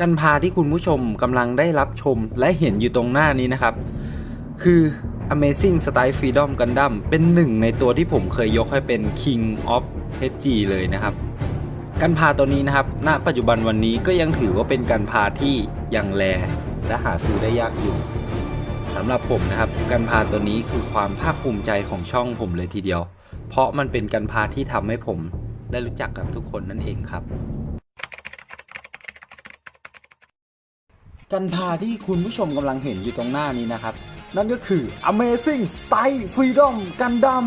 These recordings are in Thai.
กันพาที่คุณผู้ชมกำลังได้รับชมและเห็นอยู่ตรงหน้านี้นะครับ คือ Amazing Style Freedom Gundam เป็นหนึ่งในตัวที่ผมเคยยกให้เป็น King of HG เลยนะครับ กันพาตัวนี้นะครับ ณ ปัจจุบันวันนี้ก็ยังถือว่าเป็นกันพาที่ยังแรและหาซื้อได้ยากอยู่สำหรับผมนะครับ กันพาตัวนี้คือความภาคภูมิใจของช่องผมเลยทีเดียว เพราะมันเป็นกันพาที่ทำให้ผมได้รู้จักกับทุกคนนั่นเองครับ กันพาที่คุณผู้ชมกำลังเห็นอยู่ตรงหน้านี้นะครับ นั่นก็คือ Amazing Style Freedom Gundam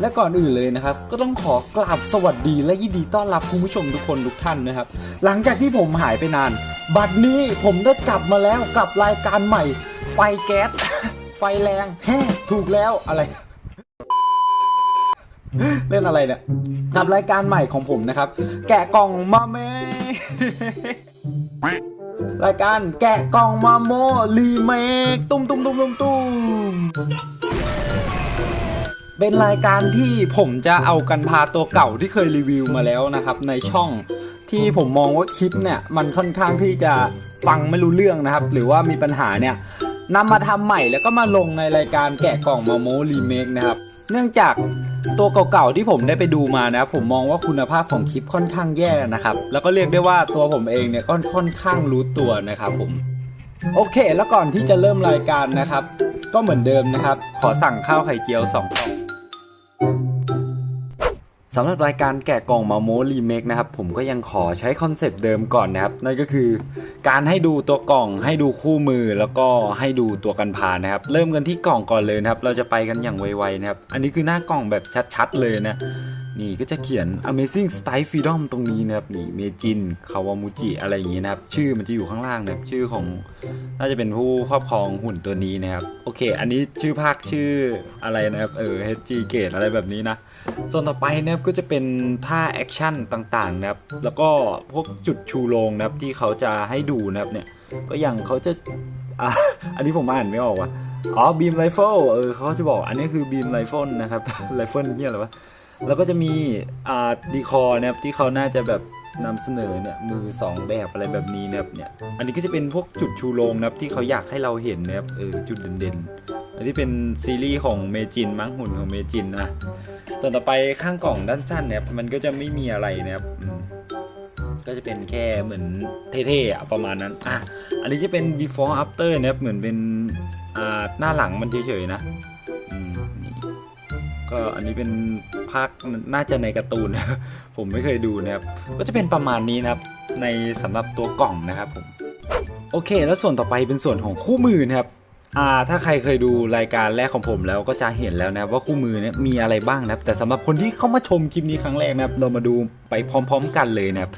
และก่อนอื่นเลยนะครับ ก็ต้องขอกราบสวัสดีและยินดีต้อนรับคุณผู้ชมทุกคนทุกท่านนะครับ หลังจากที่ผมหายไปนาน บัดนี้ผมได้กลับมาแล้วกับรายการใหม่ ไฟแก๊สไฟแรงแฮ่ถูกแล้วอะไร เล่นอะไรเนี่ยกับรายการใหม่ของผมนะครับ แกะกล่องมาเมรายการแกะกล่องมาโมรีเมคตุ้มตุ้มตุ้มตุ้มตุ้มเป็นรายการที่ผมจะเอากันพาตัวเก่าที่เคยรีวิวมาแล้วนะครับ ในช่องที่ผมมองว่าคลิปเนี่ย มันค่อนข้างที่จะฟังไม่รู้เรื่องนะครับ หรือว่ามีปัญหาเนี่ยนำมาทำใหม่แล้วก็มาลงในรายการแกะกล่องมาโมรีเมคนะครับ เนื่องจาก ตัวเก่าๆที่ผมได้ไปดูมานะครับผมมองว่าคุณภาพของคลิปค่อนข้างแย่นะครับ แล้วก็เรียกได้ว่าตัวผมเองเนี่ยก็ค่อนข้างรู้ตัวนะครับผมโอเค แล้วก่อนที่จะเริ่มรายการนะครับ ก็เหมือนเดิมนะครับ ขอสั่งข้าวไข่เจียว2กล่อง สำหรับรายการแกะกล่องมาโมรีเมคนะครับผมก็ยังขอใช้คอนเซปต์เดิมก่อนนะครับ นั่นก็คือการให้ดูตัวกล่อง ให้ดูคู่มือแล้วก็ให้ดูตัวกันพานะครับ เริ่มกันที่กล่องก่อนเลยนะครับ เราจะไปกันอย่างไวๆนะครับ อันนี้คือหน้ากล่องแบบชัดๆเลยนะ นี่ก็จะเขียน Amazing Style Freedom ตรงนี้นะครับนี่เมจินคาวามูจิอะไรอย่างงี้นะครับ ชื่อมันจะอยู่ข้างล่างนะครับชื่อของน่าจะเป็นผู้ครอบครองหุ่นตัวนี้นะครับ โอเค อันนี้ชื่อภาคชื่ออะไรนะครับเออ HG Gate อะไรแบบนี้นะส่วนต่อไปนะครับก็จะเป็นท่าแอคชั่นต่างๆนะครับ แล้วก็พวกจุดชูโรงนะครับที่เขาจะให้ดูนะครับเนี่ยก็อย่างเขาจะอะอันนี้ผมอ่านไม่ออกว่ะอ๋อบีมไรเฟิลเออเขาจะบอกอันนี้คือบีมไรเฟิลนะครับไรเฟิลเนี่ยอะไรวะ แล้วก็จะมีอ่าดีคอร์นะครับที่เขาน่าจะแบบนำเสนอเนี่ยมือ 2 แบบอะไรแบบนี้นะครับเนี่ยอันนี้ก็จะเป็นพวกจุดชูโรงนะครับที่เขาอยากให้เราเห็นนะครับเออจุดเด่นๆอันนี้เป็นซีรีส์ของเมจินมั้งหุ่นของเมจินนะส่วนต่อไปข้างกล่องด้านสั้นเนี่ยมันก็จะไม่มีอะไรนะครับก็จะเป็นแค่เหมือนเท่ๆประมาณนั้นอะอันนี้จะเป็น before after นะครับเหมือนเป็นอ่าหน้าหลังมันเฉยๆนะ ก็อันนี้เป็นภาคน่าจะในการ์ตูนนะผมไม่เคยดูนะครับ ก็จะเป็นประมาณนี้นะครับ ในสำหรับตัวกล่องนะครับผม โอเค แล้วส่วนต่อไปเป็นส่วนของคู่มือนะครับอ่าถ้าใครเคยดูรายการแรกของผมแล้วก็จะเห็นแล้วนะว่าคู่มือเนี่ยมีอะไรบ้างนะครับแต่สำหรับคนที่เข้ามาชมคลิปนี้ครั้งแรกนะครับ เรามาดูไปพร้อม ๆ กันเลยนะครับ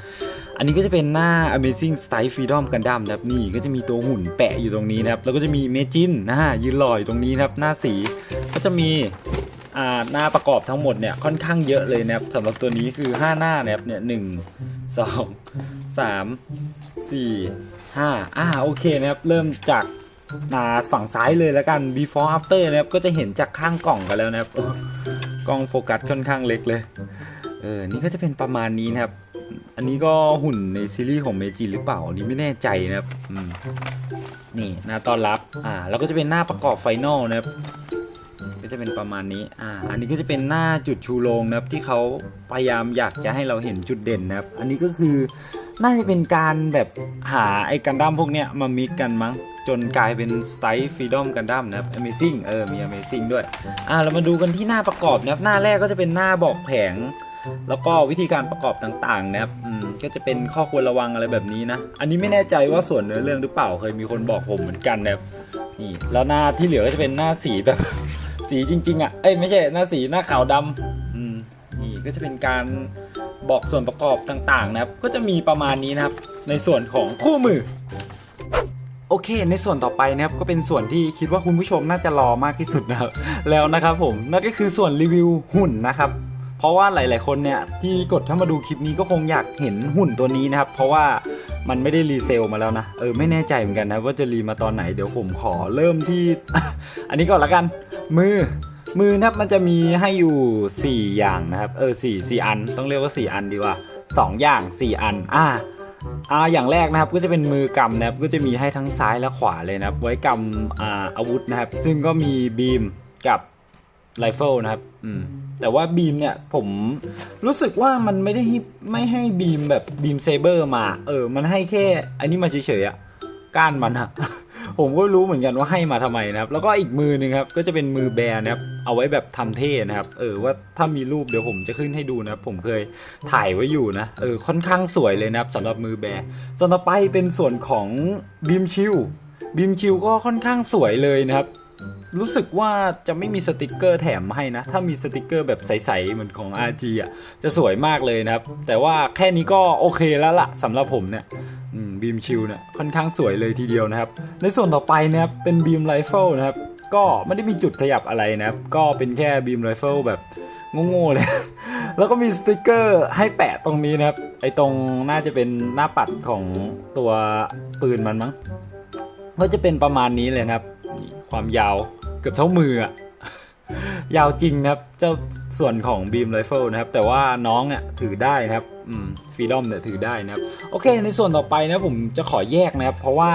อันนี้ก็จะเป็นหน้า Amazing Style Freedom Gundam นะครับนี่ก็จะมีตัวหุ่นแปะอยู่ตรงนี้นะครับ แล้วก็จะมีเมจินนะฮะยืนลอยตรงนี้นะครับ หน้าสีก็จะมี หน้าประกอบทั้งหมดเนี่ยค่อนข้างเยอะเลยนะครับสำหรับตัวนี้คือ 5 หน้านะครับเนี่ยหนึ่งสองสามสี่ห้าอ่าโอเคนะครับเริ่มจากอ่าฝั่งซ้ายเลยแล้วกัน before after นะครับก็จะเห็นจากข้างกล่องกันแล้วนะครับกล้องโฟกัสค่อนข้างเล็กเลยเออนี่ก็จะเป็นประมาณนี้นะครับ อันนี้ก็หุ่นในซีรีส์ของเมจิหรือเปล่าอันนี้ไม่แน่ใจนะครับนี่หน้าต้อนรับอ่าแล้วก็จะเป็นหน้าประกอบไฟนอลนะครับ ก็จะเป็นประมาณนี้ อ่า อันนี้ก็จะเป็นหน้าจุดชูโรงนะครับที่เขาพยายามอยากจะให้เราเห็นจุดเด่นนะครับ อันนี้ก็คือน่าจะเป็นการแบบหาไอ้กันดั้มพวกเนี้ยมามิกกันมั้ง จนกลายเป็นสไตล์ฟรีดอมกันดั้มนะครับ Amazing เออ มี Amazing ด้วย อ่า เรามาดูกันที่หน้าประกอบนะครับ หน้าแรกก็จะเป็นหน้าบอกแผง แล้วก็วิธีการประกอบต่างๆนะครับ อืม ก็จะเป็นข้อควรระวังอะไรแบบนี้นะ อันนี้ไม่แน่ใจว่าส่วนเนื้อเรื่องหรือเปล่า เคยมีคนบอกผมเหมือนกันนะครับ นี่ แล้วหน้าที่เหลือก็จะเป็นหน้าสีแบบ สีจริง ๆอะเอ้ยไม่ใช่หน้าสีหน้าขาวดำอืมนี่ก็จะเป็นการบอกส่วนประกอบต่างๆนะครับ ก็จะมีประมาณนี้นะครับ ในส่วนของคู่มือ โอเค ในส่วนต่อไปนะครับก็เป็นส่วนที่คิดว่าคุณผู้ชมน่าจะรอมากที่สุดนะครับ แล้วนะครับผมนั่นก็คือส่วนรีวิวหุ่นนะครับ ราะว่าหลาย ๆ คนเนี่ยที่กดเข้ามาดูคลิปนี้ก็คงอยากเห็นหุ่นตัวนี้นะครับ เพราะว่ามันไม่ได้รีเซลมาแล้วนะเออไม่แน่ใจเหมือนกันนะว่าจะรีมาตอนไหนเดี๋ยวผมขอเริ่มที่ อันนี้ก่อนละกัน มือมือนะครับมันจะมีให้อยู่ 4 อย่างนะครับเออสี่สี่อันต้องเรียกว่า 4 อันดีกว่า2 อย่าง 4 อันอ่าอ่าอย่างแรกนะครับก็จะเป็นมือกำนะครับก็จะมีให้ทั้งซ้ายและขวาเลยนะครับไว้กำอ่าอาวุธนะครับ ซึ่งก็มีบีมกับไรเฟิลนะครับอืม แต่ว่าบีมเนี่ยผมรู้สึกว่ามันไม่ได้ไม่ให้บีมแบบบีมเซเบอร์มา เออ มันให้แค่ อันนี้มาเฉยๆอะก้านมันอะผมก็รู้เหมือนกันว่าให้มาทำไมนะครับ แล้วก็อีกมือหนึงครับ ก็จะเป็นมือแบร์นะครับ เอาไว้แบบทำเท่นะครับ เออว่าถ้ามีรูปเดี๋ยวผมจะขึ้นให้ดูนะครับ ผมเคยถ่ายไว้อยู่นะ เออค่อนข้างสวยเลยนะครับสำหรับมือแบร์ส่วนต่อไปเป็นส่วนของบีมชิลบีมชิลก็ค่อนข้างสวยเลยนะครับ รู้สึกว่าจะไม่มีสติกเกอร์แถมมาให้นะ ถ้ามีสติกเกอร์แบบใสๆเหมือนของ RG อะจะสวยมากเลยนะครับ แต่ว่าแค่นี้ก็โอเคแล้วล่ะสำหรับผมเนี่ยบีมชิลเนี่ยค่อนข้างสวยเลยทีเดียวนะครับ ในส่วนต่อไปนะครับเป็นบีมไรเฟิลนะครับ ก็ไม่ได้มีจุดขยับอะไรนะครับ ก็เป็นแค่บีมไรเฟิลแบบโง่ๆเลย แล้วก็มีสติกเกอร์ให้แปะตรงนี้นะครับ ไอตรงน่าจะเป็นหน้าปัดของตัวปืนมันมั้ง ก็จะเป็นประมาณนี้เลยนะครับนี่ ความยาวเกือบเท่ามืออะยาวจริงนะครับ เจ้าส่วนของบีมไรเฟิลนะครับ แต่ว่าน้องเนี่ยถือได้นะครับอืมฟรีดอมเนี่ยถือได้นะครับ โอเค ในส่วนต่อไปนะผมจะขอแยกนะครับ เพราะว่า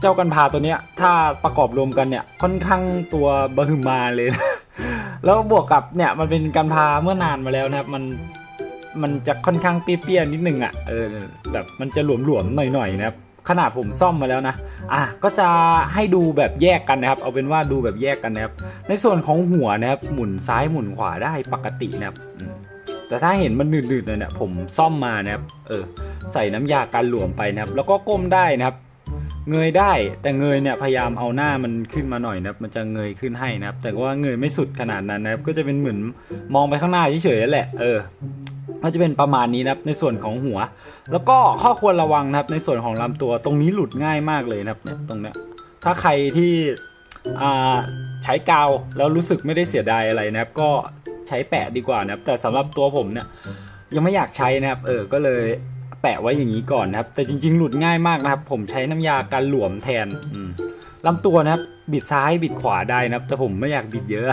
เจ้ากันพาตัวเนี้ย ถ้าประกอบรวมกันเนี่ย ค่อนข้างตัวบะฮึมมาเลยนะแล้วบวกกับเนี่ยมันเป็นกันพาเมื่อนานมาแล้วนะครับ มันมันจะค่อนข้างเปี้ยๆนิดนึงอะเออแบบมันจะหลวมๆหน่อยๆนะครับ ขนาดผมซ่อมมาแล้วนะ อะก็จะให้ดูแบบแยกกันนะครับ เอาเป็นว่าดูแบบแยกกันนะครับ ในส่วนของหัวนะครับหมุนซ้ายหมุนขวาได้ปกตินะครับ แต่ถ้าเห็นมันหนืดๆเนี่ยผมซ่อมมานะครับ เออ ใส่น้ำยาการหลวมไปนะครับ แล้วก็ก้มได้นะครับ เงยได้ แต่เงยเนี่ยพยายามเอาหน้ามันขึ้นมาหน่อยนะครับ มันจะเงยขึ้นให้นะครับ แต่ว่าเงยไม่สุดขนาดนั้นนะครับ ก็จะเป็นเหมือนมองไปข้างหน้าเฉยๆแหละ เออ ก็จะเป็นประมาณนี้นะครับในส่วนของหัว แล้วก็ข้อควรระวังนะครับในส่วนของลำตัวตรงนี้หลุดง่ายมากเลยนะครับเนี่ยตรงเนี้ยถ้าใครที่อ่าใช้กาวแล้วรู้สึกไม่ได้เสียดายอะไรนะครับ ก็ใช้แปะดีกว่านะครับ แต่สำหรับตัวผมเนี่ยยังไม่อยากใช้นะครับเออก็เลยแปะไว้อย่างนี้ก่อนนะครับ แต่จริง ๆ หลุดง่ายมากนะครับ ผมใช้น้ำยาการหลวมแทนอืมลำตัวนะครับ บิดซ้ายบิดขวาได้นะครับ แต่ผมไม่อยากบิดเยอะ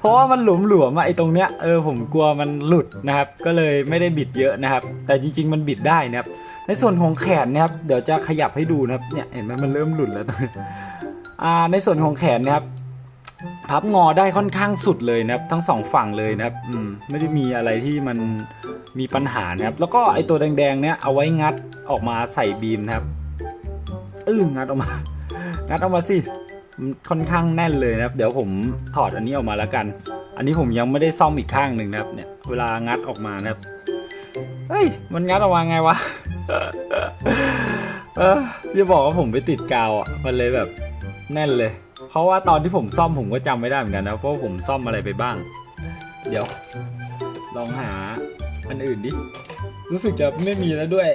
เพราะว่ามันหลวมๆอะไอตรงเนี้ยเออผมกลัวมันหลุดนะครับ ก็เลยไม่ได้บิดเยอะนะครับ แต่จริง ๆ มันบิดได้นะครับ ในส่วนของแขนนะครับ เดี๋ยวจะขยับให้ดูนะครับเนี่ยเห็นไหมมันเริ่มหลุดแล้วตรงนี้อ่าในส่วนของแขนนะครับพับงอได้ค่อนข้างสุดเลยนะครับ ทั้งสองฝั่งเลยนะครับอืมไม่ได้มีอะไรที่มันมีปัญหานะครับ แล้วก็ไอตัวแดงๆเนี่ยเอาไว้งัดออกมาใส่บีมนะครับ อื้องัดออกมา งัดออกมาสิค่อนข้างแน่นเลยนะครับ เดี๋ยวผมถอดอันนี้ออกมาแล้วกัน อันนี้ผมยังไม่ได้ซ่อมอีกข้างหนึ่งนะครับ เนี่ย เวลางัดออกมานะครับ เฮ้ย มันงัดออกมาไงวะ เอออย่าบอกว่าผมไปติดกาวอะ มันเลยแบบแน่นเลย เพราะว่าตอนที่ผมซ่อมผมก็จำไม่ได้เหมือนกันนะ เพราะผมซ่อมอะไรไปบ้าง เดี๋ยว ลองหาอันอื่นดิ รู้สึกจะไม่มีแล้วด้วย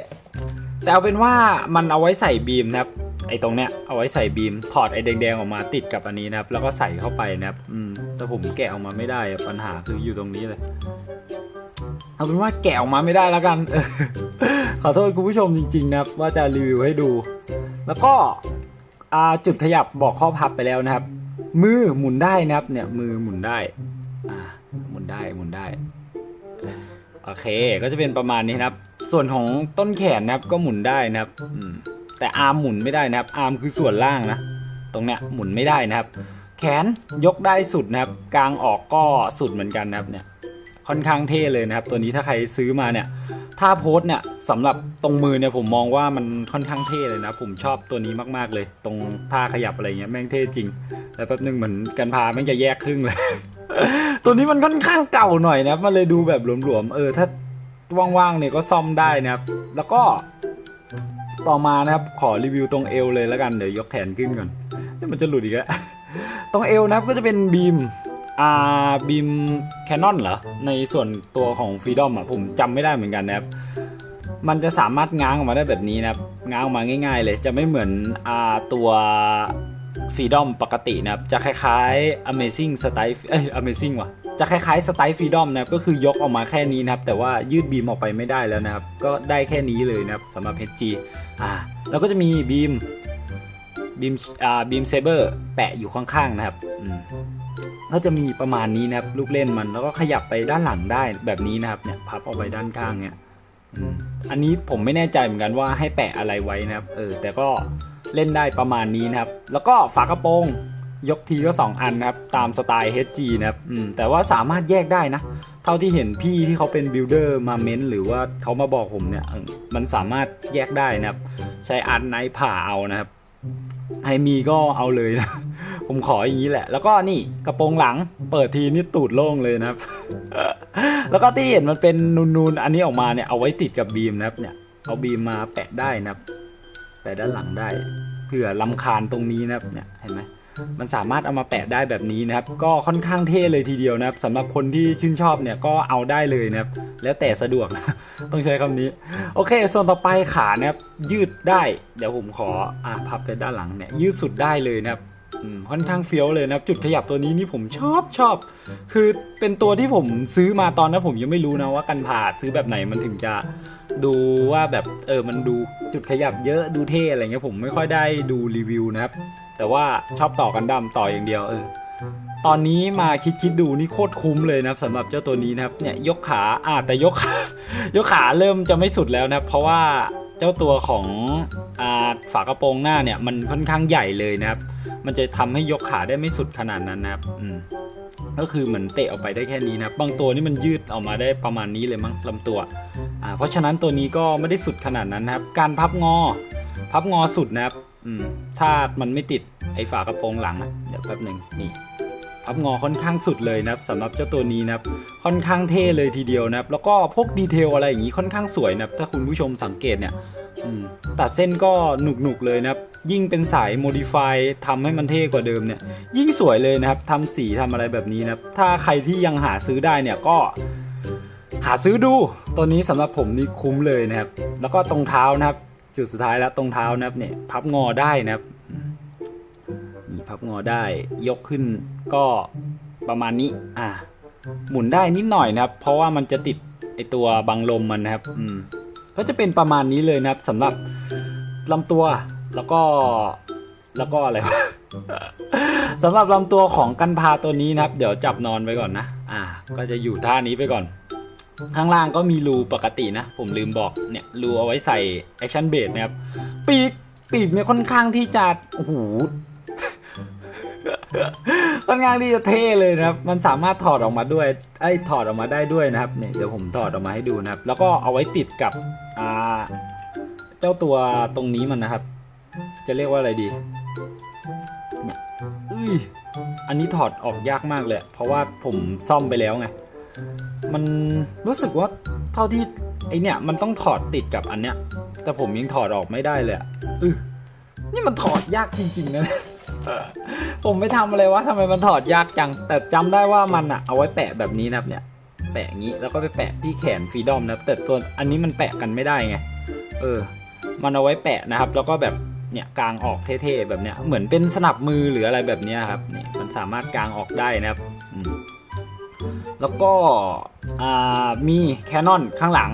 แต่เอาเป็นว่ามันเอาไว้ใส่บีมนะครับ ไอ้ตรงเนี้ยเอาไว้ใส่บีมถอดไอ้แดงๆออกมาติดกับอันนี้นะครับ แล้วก็ใส่เข้าไปนะครับอืมแต่ผมแกะออกมาไม่ได้ปัญหาคืออยู่ตรงนี้เลยเอาเป็นว่าแกะออกมาไม่ได้แล้วกันขอโทษคุณผู้ชมจริงๆนะครับ ว่าจะรีวิวให้ดู แล้วก็จุดขยับบอกข้อพับไปแล้วนะครับ มือหมุนได้นะครับ เนี่ยมือหมุนได้อ่าหมุนได้หมุนได้โอเค ก็จะเป็นประมาณนี้นะครับ ส่วนของต้นแขนนะครับก็หมุนได้นะครับ อืม แต่อาร์มหมุนไม่ได้นะครับ อาร์มคือส่วนล่างนะ ตรงเนี้ยหมุนไม่ได้นะครับ แขนยกได้สุดนะครับ กลางออกก็สุดเหมือนกันนะครับเนี่ย ค่อนข้างเท่เลยนะครับ ตัวนี้ถ้าใครซื้อมาเนี่ย ถ้าโพสต์เนี่ยสำหรับตรงมือเนี่ยผมมองว่ามันค่อนข้างเท่เลยนะ ผมชอบตัวนี้มากๆเลย ตรงท่าขยับอะไรเงี้ยแม่งเท่จริง แต่แป๊บนึงเหมือนกันพาแม่งจะแยกครึ่งเลย ตัวนี้มันค่อนข้างเก่าหน่อยนะครับมันเลยดูแบบหลวมๆ เออถ้าว่างๆเนี่ยก็ซ่อมได้นะครับ แล้วก็ ต่อมานะครับขอรีวิวตรงเอวเลยแล้วกันเดี๋ยวยกแขนขึ้นก่อนนี่มันจะหลุดอีกแล้วตรงเอวนะครับก็จะเป็นบีมอ่าบีมแคนนอนเหรอในส่วนตัวของฟรีดอมอะผมจำไม่ได้เหมือนกันนะครับมันจะสามารถง้างออกมาได้แบบนี้นะครับง้างออกมาง่าย ๆ เลยจะไม่เหมือนอ่าตัวฟรีดอมปกตินะครับจะคล้ายๆ Amazing Style เอ้ย Amazing ว่ะจะคล้ายๆสไตล์ฟรีดอมนะครับก็คือยกออกมาแค่นี้นะครับ แต่ว่ายืดบีมออกไปไม่ได้แล้วนะครับ ก็ได้แค่นี้เลยนะครับสำหรับ HG อ่าแล้วก็จะมีบีมบีมอ่าบีมเซเบอร์แปะอยู่ข้างๆนะครับอืมก็จะมีประมาณนี้นะครับลูกเล่นมันแล้วก็ขยับไปด้านหลังได้แบบนี้นะครับเนี่ยพับออกไปด้านข้างเนี่ยอันนี้ผมไม่แน่ใจเหมือนกันว่าให้แปะอะไรไว้นะครับเออแต่ก็เล่นได้ประมาณนี้นะครับ แล้วก็ฝากระโปรง ยกทีก็ 2 อันนะครับ ตามสไตล์ HG นะครับอืมแต่ว่าสามารถแยกได้นะ เท่าที่เห็นพี่ที่เขาเป็นบิลดเออร์มาเม้นหรือว่าเขามาบอกผมเนี่ย มันสามารถแยกได้นะครับ ใช้อาร์ตไนผ่าเอานะครับใครมีก็เอาเลยนะ ผมขออย่างนี้แหละ แล้วก็นี่กระโปรงหลัง เปิดทีนี่ตูดโล่งเลยนะครับ แล้วก็ที่เห็นมันเป็นนูนๆ อันนี้ออกมาเนี่ยเอาไว้ติดกับบีมนะครับ เนี่ย เอาบีมมาแปะได้นะครับ แปะด้านหลังได้ เผื่อลำคาญตรงนี้นะครับ เนี่ย เห็นไหม มันสามารถเอามาแปะได้แบบนี้นะครับ ก็ค่อนข้างเท่เลยทีเดียวนะครับสำหรับคนที่ชื่นชอบเนี่ยก็เอาได้เลยนะครับ แล้วแต่สะดวก ต้องใช้คำนี้ โอเค ส่วนต่อไปขานะครับยืดได้ เดี๋ยวผมขออ่าพับไปด้านหลังเนี่ยยืดสุดได้เลยนะครับ ค่อนข้างเฟี้ยวเลยนะครับจุดขยับตัวนี้นี่ผมชอบชอบ คือเป็นตัวที่ผมซื้อมาตอนนั้นผมยังไม่รู้นะว่ากันผ่าซื้อแบบไหนมันถึงจะดูว่าแบบเออมันดูจุดขยับเยอะดูเท่อะไรเงี้ยผมไม่ค่อยได้ดูรีวิวนะครับ แต่ว่าชอบต่อกันดั้มต่ออย่างเดียวเออตอนนี้มาคิดคิดดูนี่โคตรคุ้มเลยนะครับสำหรับเจ้าตัวนี้นะครับเนี่ยยกขาอ่าแต่ยกขายกขาเริ่มจะไม่สุดแล้วนะครับเพราะว่า เจ้าตัวของอฝากระโปรงหน้าเนี่ยมันค่อนข้างใหญ่เลยนะครับ มันจะทำให้ยกขาได้ไม่สุดขนาดนั้นนะครับอืมก็คือเหมือนเตะออกไปได้แค่นี้นะครับบางตัวนี่มันยืดออกมาได้ประมาณนี้เลยมั้งลำตัวอ่าเพราะฉะนั้นตัวนี้ก็ไม่ได้สุดขนาดนั้นนะครับ การพับงอ พับงอสุดนะครับอืมถ้ามันไม่ติดไอ้ฝากระโปรงหลังอะเดี๋ยวแป๊บหนึ่งนี่ พับงอค่อนข้างสุดเลยนะครับสำหรับเจ้าตัวนี้นะครับค่อนข้างเท่เลยทีเดียวนะครับแล้วก็พวกดีเทลอะไรอย่างนี้ค่อนข้างสวยนะครับถ้าคุณผู้ชมสังเกตเนี่ยตัดเส้นก็หนุกๆเลยนะครับ ยิ่งเป็นสายโมดิฟายทำให้มันเท่กว่าเดิมเนี่ย ยิ่งสวยเลยนะครับทำสีทำอะไรแบบนี้นะครับ ถ้าใครที่ยังหาซื้อได้เนี่ยก็ หาซื้อดู ตัวนี้สำหรับผมนี่คุ้มเลยนะครับ แล้วก็ตรงเท้านะครับ จุดสุดท้ายแล้วตรงเท้านะครับเนี่ยพับงอได้นะครับ พับงอได้ ยกขึ้นก็ประมาณนี้ อ่า หมุนได้นิดหน่อยนะครับ เพราะว่ามันจะติดไอตัวบังลมมันนะครับ อืม ก็จะเป็นประมาณนี้เลยนะครับสำหรับลำตัวแล้วก็แล้วก็อะไรสำหรับลำตัวของกันพาตัวนี้นะครับ เดี๋ยวจับนอนไว้ก่อนนะ อ่า ก็จะอยู่ท่านี้ไปก่อน ข้างล่างก็มีรูปกตินะ ผมลืมบอกเนี่ยรูเอาไว้ใส่แอคชั่นเบสนะครับ ปีกปีกเนี่ยค่อนข้างที่จะโอ้โห ค่อนข้างที่จะเท่เลยนะครับ มันสามารถถอดออกมาด้วยไอ้ยถอดออกมาได้ด้วยนะครับเนี่ยเดี๋ยวผมถอดออกมาให้ดูนะครับ แล้วก็เอาไว้ติดกับอ่าเจ้าตัวตรงนี้มันนะครับ จะเรียกว่าอะไรดีเนี่ยอุ้ยอันนี้ถอดออกยากมากเลย เพราะว่าผมซ่อมไปแล้วไงมันรู้สึกว่าเท่าที่ไอเนี่ยมันต้องถอดติดกับอันเนี้ย แต่ผมยังถอดออกไม่ได้เลยอะอือนี่มันถอดยากจริงๆนะ ผมไม่ทำอะไรวะทำไมมันถอดยากจัง แต่จำได้ว่ามันอะเอาไว้แปะแบบนี้นะครับเนี่ย แปะงี้แล้วก็ไปแปะที่แขนฟรีดอมนะครับแต่ตัวอันนี้มันแปะกันไม่ได้ไง เออ มันเอาไว้แปะนะครับ แล้วก็แบบเนี่ยกางออกเท่ๆแบบเนี้ย เหมือนเป็นสนับมือหรืออะไรแบบเนี้ยครับนี่มันสามารถกางออกได้นะครับ แล้วก็มีแคนนอนข้างหลัง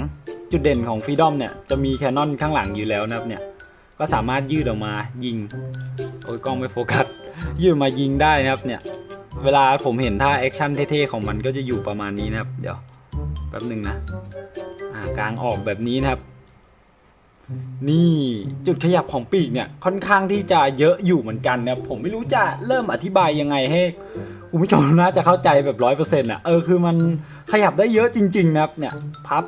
จุดเด่นของฟรีดอมเนี่ยจะมีแคนนอนข้างหลังอยู่แล้วนะครับเนี่ย ก็สามารถยืดออกมายิง โอ้ยกล้องไม่โฟกัส ยืดมายิงได้นะครับเนี่ย เวลาผมเห็นท่าแอคชั่นเท่ๆของมันก็จะอยู่ประมาณนี้นะครับ เดี๋ยวแป๊บหนึ่งนะอ่ากลางออกแบบนี้นะครับ นี่จุดขยับของปีกเนี่ยค่อนข้างที่จะเยอะอยู่เหมือนกันนะครับผมไม่รู้จะเริ่มอธิบายยังไงให้คุณผู้ชมน่าจะเข้าใจแบบร้อยเปอร์เซ็นต์อะเออคือมันขยับได้เยอะจริง ๆ นะครับเนี่ยพับ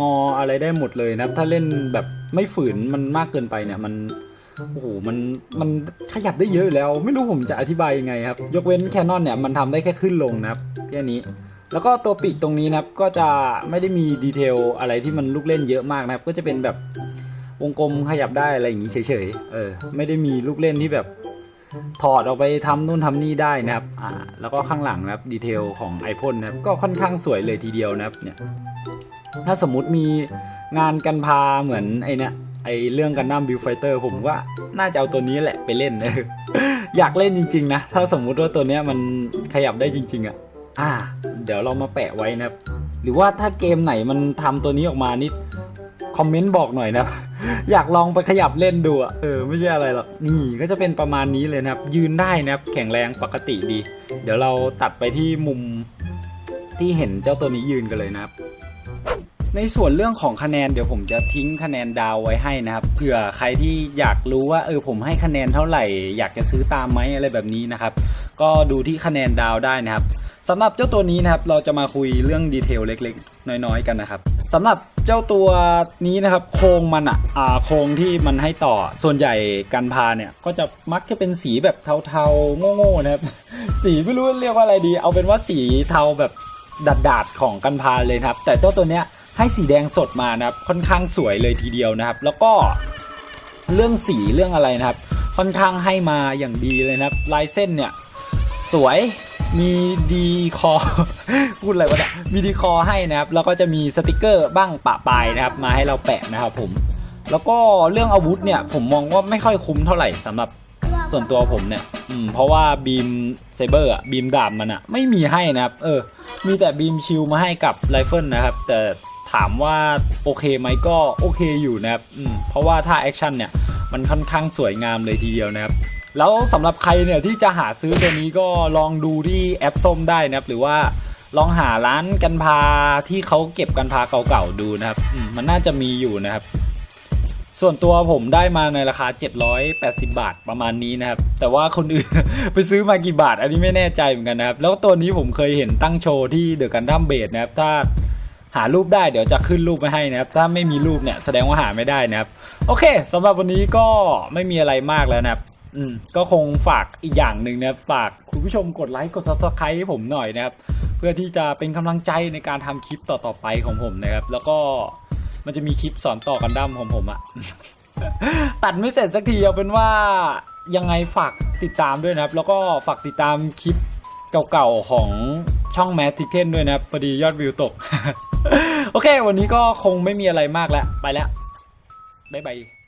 งออะไรได้หมดเลยนะครับ ถ้าเล่นแบบ ไม่ฝืนมันมากเกินไปเนี่ยมันโอ้โหมันมันขยับได้เยอะแล้ว ไม่รู้ผมจะอธิบายยังไงครับ ยกเว้นแคนนอนเนี่ยมันทำได้แค่ขึ้นลงนะครับแค่นี้ แล้วก็ตัวปีกตรงนี้นะครับก็จะไม่ได้มีดีเทลอะไรที่มันลูกเล่นเยอะมากนะครับ ก็จะเป็นแบบวงกลมขยับได้อะไรอย่างนี้เฉยๆ เออ ไม่ได้มีลูกเล่นที่แบบถอดออกไปทำนู่นทำนี่ได้นะครับ อ่า แล้วก็ข้างหลังนะครับดีเทลของไอพ่นนะครับก็ค่อนข้างสวยเลยทีเดียวนะครับเนี่ย ถ้าสมมุติมี งานกันพาเหมือนไอเนี่ยไอเรื่องกันดั้มบิลไฟเตอร์ผมว่าน่าจะเอาตัวนี้แหละไปเล่นเอออยากเล่นจริง ๆ นะ ถ้าสมมุติว่าตัวเนี้ยมันขยับได้จริง ๆอะ่ะ อ่า เดี๋ยวเรามาแปะไว้นะครับ หรือว่าถ้าเกมไหนมันทำตัวนี้ออกมานี่คอมเมนต์บอกหน่อยนะ อยากลองไปขยับเล่นดูอะเออไม่ใช่อะไรหรอกนี่ก็จะเป็นประมาณนี้เลยนะครับ ยืนได้นะครับ แข็งแรงปกติดี เดี๋ยวเราตัดไปที่มุมที่เห็นเจ้าตัวนี้ยืนกันเลยนะครับ ในส่วนเรื่องของคะแนนเดี๋ยวผมจะทิ้งคะแนนดาวไว้ให้นะครับเผื่อใครที่อยากรู้ว่าเออผมให้คะแนนเท่าไหร่ อยากจะซื้อตามไหมอะไรแบบนี้นะครับ ก็ดูที่คะแนนดาวได้นะครับสำหรับเจ้าตัวนี้นะครับเราจะมาคุยเรื่องดีเทลเล็กๆ น้อยๆ กันนะครับสำหรับเจ้าตัวนี้นะครับโครงมันอะอ่าโครงที่มันให้ต่อส่วนใหญ่กันพาเนี่ยก็จะมักจะเป็นสีแบบเทาๆโง่ๆนะครับ สีไม่รู้เรียกว่าอะไรดี เอาเป็นว่าสีเทาแบบดาดๆของกันพาเลยครับ แต่เจ้าตัวเนี้ย ให้สีแดงสดมานะครับค่อนข้างสวยเลยทีเดียวนะครับ แล้วก็เรื่องสีเรื่องอะไรนะครับ ค่อนข้างให้มาอย่างดีเลยนะครับ ลายเส้นเนี่ยสวยมีดีคอพูดอะไรวะเนี่ยมีดีคอให้นะครับ แล้วก็จะมีสติกเกอร์บ้างปะปลายนะครับ มาให้เราแปะนะครับผม แล้วก็เรื่องอาวุธเนี่ยผมมองว่าไม่ค่อยคุ้มเท่าไหร่สำหรับส่วนตัวผมเนี่ยอืมเพราะว่าบีมไซเบอร์อะบีมดาบมันอะไม่มีให้นะครับ เออ มีแต่บีมชิลมาให้กับไรเฟิลนะครับ แต่ ถามว่าโอเคไหมก็โอเคอยู่นะครับเพราะว่าถ้าแอคชั่นเนี่ยมันค่อนข้างสวยงามเลยทีเดียวนะครับแล้วสำหรับใครเนี่ยที่จะหาซื้อตัวนี้ก็ลองดูที่แอปส้มได้นะครับ หรือว่าลองหาร้านกันพาที่เขาเก็บกันพาเก่าๆดูนะครับมมันน่าจะมีอยู่นะครับ ส่วนตัวผมได้มาในราคา 780 บาทประมาณนี้นะครับ แต่ว่าคนอื่นไปซื้อมากี่บาท อันนี้ไม่แน่ใจเหมือนกันนะครับ แล้วตัวนี้ผมเคยเห็นตั้งโชว์ที่เดอะกันดั้มเบดนะครับถ้า หารูปได้เดี๋ยวจะขึ้นรูปไว้ให้นะครับ ถ้าไม่มีรูปเนี่ยแสดงว่าหาไม่ได้นะครับ โอเคสำหรับวันนี้ก็ไม่มีอะไรมากแล้วนะครับอืมก็คงฝากอีกอย่างหนึ่งนะครับฝากคุณผู้ชมกดไลค์กด subscribe ให้ผมหน่อยนะครับ เพื่อที่จะเป็นกำลังใจในการทำคลิปต่อๆไปของผมนะครับ แล้วก็มันจะมีคลิปสอนต่อกันดั้มของผมอะตัดไม่เสร็จสักทีเอาเป็นว่ายังไงฝากติดตามด้วยนะครับ แล้วก็ฝากติดตามคลิปเก่าๆของช่องแมททิเทนด้วยนะครับพอดียอดวิวตก โอเค วันนี้ก็คงไม่มีอะไรมากแล้ว ไปแล้ว บ๊ายบาย